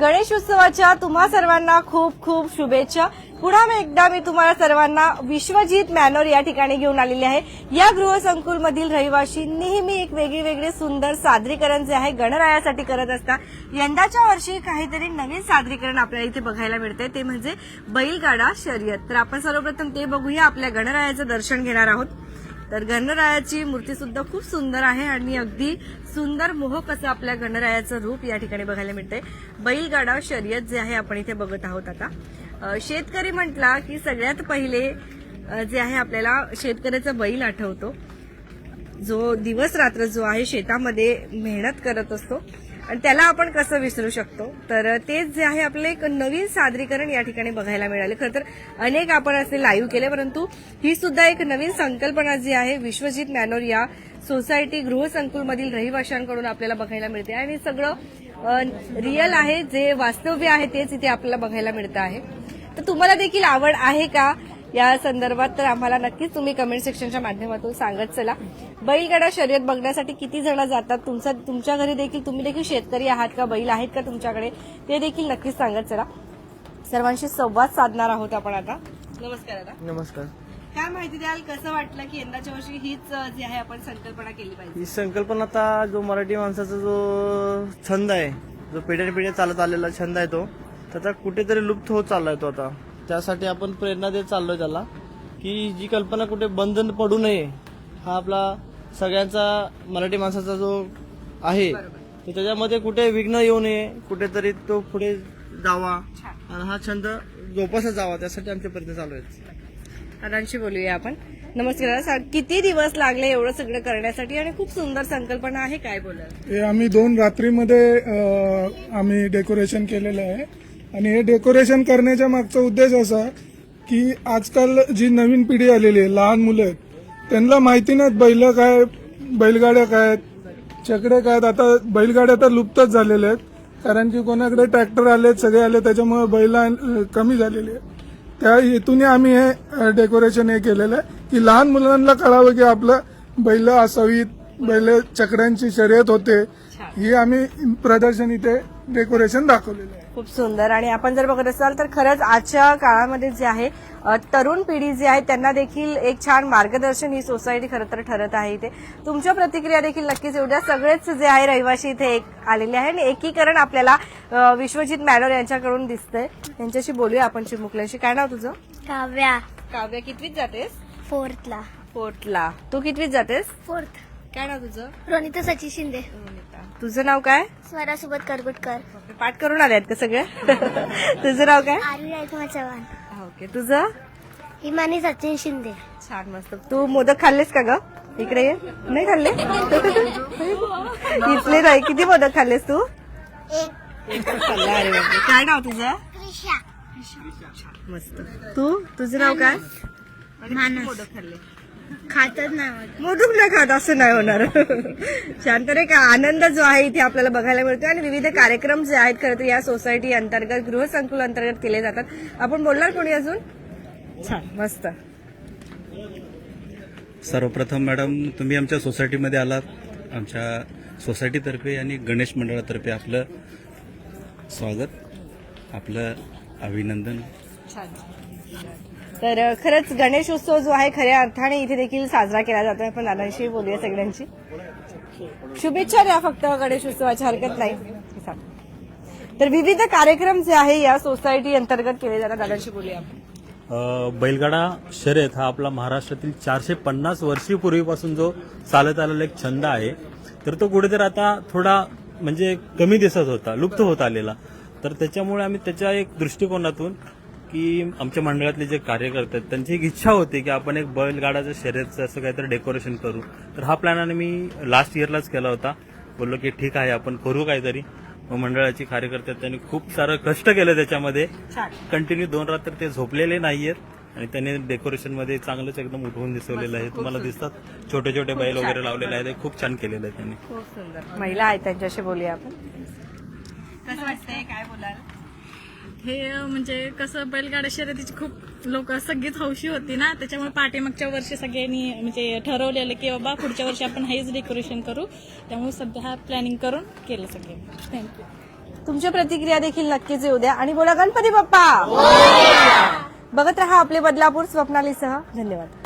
गणेश उत्सवाच्या तुम्हा सर्वांना खूप खूप शुभेच्छा. पुन्हा एकदा मी तुम्हाला सर्वांना विश्वजीत मॅनोर या ठिकाणी घेऊन आलेली आहे. या गृहसंकुल मधील रहिवाशी नेहमी एक वेगळी वेगळी सुंदर सादरीकरण जे आहे गणरायासाठी करत असतात. यंदाच्या वर्षी काहीतरी नवीन सादरीकरण आपल्याला इथे बघायला मिळते ते म्हणजे बैलगाडा शर्यत. तर आपण सर्वप्रथम ते बघूया. आपल्या गणरायाचं दर्शन घेणार आहोत. तर गणरायाची मूर्ती सुद्धा खूप सुंदर आहे आणि अगदी सुंदर मोहक असं आपल्या गणरायाचं रूप या ठिकाणी बघायला मिळतंय. बैलगाडा शर्यत जे आहे आपण इथे बघत आहोत आता. शेतकरी म्हटला की सगळ्यात पहिले जे आहे आपल्याला शेतकऱ्याचा बैल आठवतो. जो दिवस रात्र जो आहे शेतामध्ये मेहनत करत असतो. आणि त्याला आपण कसं विसरू शकतो? तर तेच जे आहे आपलं एक नवीन सादरीकरण या ठिकाणी बघायला मिळाले. खरं तर अनेक आपण असे लाईव्ह केले परंतु ही सुद्धा एक नवीन संकल्पना जी आहे विश्वजित मॅनोर या सोसायटी गृहसंकुलमधील रहिवाशांकडून आपल्याला बघायला मिळते. आणि सगळं रिअल आहे जे वास्तव्य आहे तेच इथे आपल्याला बघायला मिळतं आहे. तर तुम्हाला देखील आवड आहे का या संदर्भात तर आम्हाला नक्कीच तुम्ही कमेंट सेक्शनच्या माध्यमातून सांगत चला. बैलगाडा शर्यत बघण्यासाठी किती जण जातात? तुमचा तुमच्या घरी देखील तुम्ही देखील शेतकरी आहात का? बैल आहेत का तुमच्याकडे? ते देखील नक्कीच सांगत चला. सर्वांशी संवाद साधणार आहोत आपण आता. नमस्कार दादा. नमस्कार. काय माहिती द्याल कसं वाटलं की यंदाच्या वर्षी हीच जी आहे आपण संकल्पना केली पाहिजे? ही संकल्पना आता जो मराठी माणसाचा जो छंद आहे जो पिढ्यान पिढ्या चालत आलेला छंद आहे तो त्याचा कुठेतरी लुप्त होत चाललाय तो आता. त्यासाठी आपण प्रेरणा देत चाललोय त्याला की जी कल्पना कुठे बंधन पडू नये हा आपला सगळ्यांचा मराठी माणसाचा जो आहे तर त्याच्यामध्ये कुठे विघ्न येऊ नये कुठेतरी तो पुढे जावा आणि हा छंद जोपासला जावा त्यासाठी आमचे प्रयत्न चालू आहेत. दादांशी बोलूया आपण. नमस्कार किती दिवस लागले एवढं सगळं करण्यासाठी आणि खूप सुंदर संकल्पना आहे काय बोलाल? हे आम्ही दोन रात्रीमध्ये आम्ही डेकोरेशन केलेलं आहे. आणि हे डेकोरेशन करण्याच्या मागचा उद्देश असा की आजकाल जी नवीन पिढी आलेली आहे लहान मुलं आहेत त्यांना माहिती नाहीत बैल काय बैलगाड्या काय आहेत चकडे काय आहेत. आता बैलगाड्या तर लुप्तच झालेल्या आहेत कारण की कोणाकडे ट्रॅक्टर आलेत सगळे आले त्याच्यामुळे बैल कमी झालेली आहे त्या हेतूने आम्ही हे डेकोरेशन हे केलेलं आहे की लहान मुलांना कळावं की आपलं बैल असावीत बैल चकड्यांची शर्यत होते. ही आम्ही प्रदर्शन इथे डेकोरेशन दाखवलेलं आहे. खूप सुंदर. आणि आपण जर बघत असाल तर खरंच आजच्या काळामध्ये जे आहे तरुण पिढी जी आहे त्यांना देखील एक छान मार्गदर्शन ही सोसायटी खरं तर ठरत आहे इथे. तुमच्या प्रतिक्रिया देखील नक्कीच एवढ्या सगळेच जे आहे रहिवासी इथे एक आलेले आहे आणि एकीकरण आपल्याला विश्वजित मॅनोर यांच्याकडून दिसतंय. यांच्याशी बोलूया आपण चिमुकल्यांशी. काय नाव तुझं? काव्या. काव्य कितवीत जातेस? फोर्थला. फोर्थला. तू कितवीत जातेस? फोर्थ. काय नाव तुझं? रोनिता सची शिंदे. तुझं नाव काय? स्वरासोबत करगुटकर. पाठ करून आले आहेत का सगळे? तुझं नाव काय? आरवी चव्हाण. ओके तुझं? इमानी सचिन शिंदे. छान मस्त. तू मोदक खाल्लेस का ग? इकडे ये. नाही खाल्ले? इथले नाही किती मोदक खाल्लेस तू? एकच खाल्ला अरे बापरे. काय नाव तुझं? मस्त. तू? तुझं नाव काय? मानस. मोदक खाल्ले? खातच नाही मोदक नाही खात असं नाही होणार. छान तर एक आनंद जो आहे इथे आपल्याला बघायला मिळतो आणि विविध कार्यक्रम जे आहेत खरं तर या सोसायटी अंतर्गत गृहसंकुल अंतर्गत केले जातात. आपण बोलणार कोणी अजून? छान मस्त. सर्वप्रथम मॅडम तुम्ही आमच्या सोसायटीमध्ये आलात. आमच्या सोसायटीतर्फे आणि गणेश मंडळातर्फे आपलं स्वागत आपलं अभिनंदन. छान. तर खरंच गणेश उत्सव जो आहे खऱ्या अर्थाने इथे देखील साजरा केला जातोय. आपण दादांशी बोलूया सगळ्यांची शुभेच्छा द्या फक्त गणेश उत्सवाची हरकत नाही. तर विविध कार्यक्रम जे आहे या सोसायटी अंतर्गत केले जातात. दादांशी बोलूया बैलगाडा शर्यत हा आपला महाराष्ट्रातील चारशे पन्नास वर्षीपूर्वीपासून जो चालत आलेला एक छंद आहे. तर तो कुठेतरी आता थोडा म्हणजे कमी दिसत होता लुप्त होत आलेला. तर त्याच्यामुळे आम्ही त्याच्या एक दृष्टिकोनातून की आमच्या मंडळातले जे कार्यकर्ते आहेत त्यांची एक इच्छा होती की आपण एक बैलगाडाचं शर्यतचं असं काहीतरी डेकोरेशन करू. तर हा प्लॅन आणि मी लास्ट इयरलाच केला होता. बोललो की ठीक आहे आपण करू काहीतरी. मग मंडळाची कार्यकर्ते त्यांनी खूप सारं कष्ट केलं त्याच्यामध्ये. कंटिन्यू दोन रात्र ते झोपलेले नाहीयेत. आणि त्यांनी डेकोरेशनमध्ये चांगलंच एकदम उठवून दिसवलेलं आहे. तुम्हाला दिसतात? छोटे छोटे बैल वगैरे लावलेले आहेत. खूप छान केलेलं आहे त्यांनी. खूप सुंदर. महिला आहेत त्यांच्याशी बोलूया आपण. कसं वाटतंय? काय बोलाल? हे म्हणजे कसं बैलगाडा शर्यतीची खूप लोक सगळीच हौशी होती ना. त्याच्यामुळे पाठीमागच्या वर्षी सगळ्यांनी म्हणजे ठरवलेलं की बाबा पुढच्या वर्षी आपण हेच डेकोरेशन करू. त्यामुळे सध्या हा प्लॅनिंग करून केलं सगळे. थँक्यू तुमच्या प्रतिक्रिया देखील नक्कीच येऊ द्या. आणि बोला गणपती बाप्पा! बघत रहा आपले बदलापूर स्वप्नालीसह. धन्यवाद.